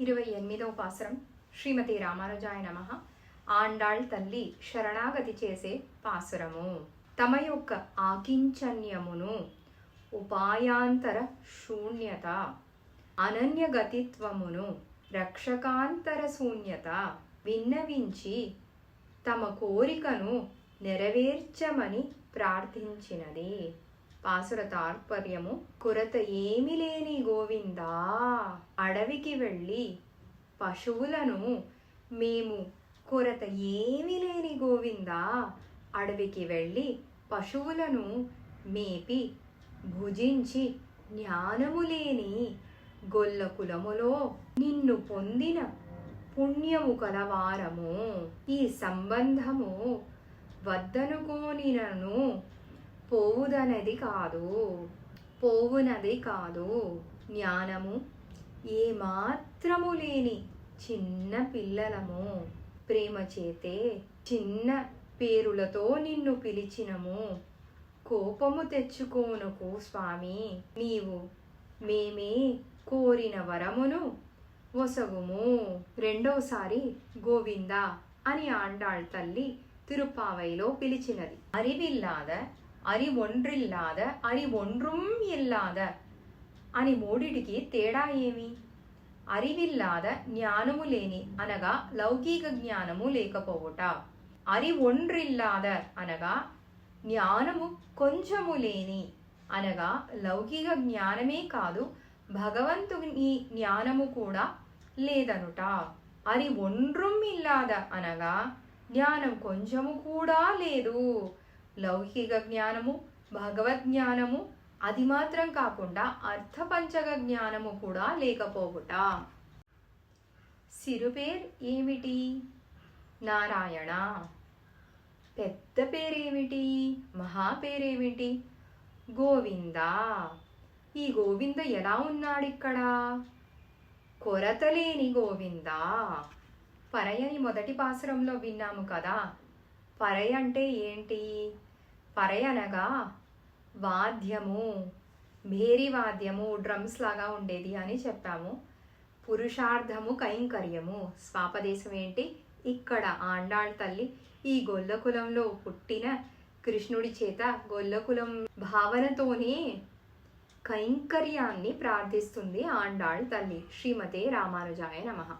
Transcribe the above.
ఇరవై ఎనిమిదవ పాసురం శ్రీమతి రామానుజాయ నమ. ఆండాళ్ తల్లి శరణాగతి చేసే పాసురము. తమ యొక్క ఆకించన్యమును ఉపాయాంతర శూన్యత అనన్యగతిత్వమును రక్షకాంతర శూన్యత విన్నవించి తమ కోరికను నెరవేర్చమని ప్రార్థించినది. పాసుర తాత్పర్యము కొరత ఏమి లేని గోవిందా? అడవికి వెళ్ళి పశువులను మేము కొరత ఏమి లేని గోవిందా? అడవికి వెళ్ళి పశువులను మేపి భుజించి జ్ఞానము లేని గొల్ల కులములో నిన్ను పొందిన పుణ్యము కలవారము. ఈ సంబంధము వద్దనుకోనినను పోవుదనది కాదు పోవునది కాదు. జ్ఞానము ఏ మాత్రము లేని చిన్న పిల్లలము ప్రేమ చేతే చిన్న పేరులతో నిన్ను పిలిచినము. కోపము తెచ్చుకోనుకు స్వామి నీవు మేమే కోరిన వరమును ఒసగుము రెండోసారి గోవింద అని ఆండాళ్ తల్లి తిరుపావైలో పిలిచినది. అరివిల్లాద అరి ఒండ్రిల్లాద అరి ఒండ్రుం ఇల్లాద అని మూడిటికి తేడా ఏమి అరివిల్లాద జ్ఞానము లేని అనగా లౌకిక జ్ఞానము లేకపోవుట అరివొండ్రిల్లాద అనగా జ్ఞానము కొంచెము లేని అనగా లౌకిక జ్ఞానమే కాదు భగవంతుని జ్ఞానము కూడా లేదనుట అరి ఒండ్రుం ఇల్లాద అనగా జ్ఞానం కొంచెము కూడా లేదు లౌకిక జ్ఞానము భగవద్ జ్ఞానము అది మాత్రం కాకుండా అర్థపంచక జ్ఞానము కూడా లేకపోవుట. సిరుపేర్ ఏమిటి? నారాయణ. పెద్ద పేరేమిటి? మహా పేరేమిటి? గోవిందా. ఈ గోవింద ఎలా ఉన్నాడిక్కడ? కొరతలేని గోవిందా. పరయని మొదటి పాసురంలో విన్నాము కదా. పరయ అంటే ఏంటి? పరయనగా వాద్యము భేరి వాద్యము డ్రమ్స్ లాగా ఉండేది అని చెప్పాము. పురుషార్థము కైంకర్యము. స్వాపదేశం ఏంటి? ఇక్కడ ఆండాళ్ తల్లి. ఈ గొల్లకులంలో పుట్టిన కృష్ణుడి చేత గొల్లకులం భావనతోనే కైంకర్యాన్ని ప్రార్థిస్తుంది ఆండాళ్ తల్లి. శ్రీమతే రామానుజాయ నమః.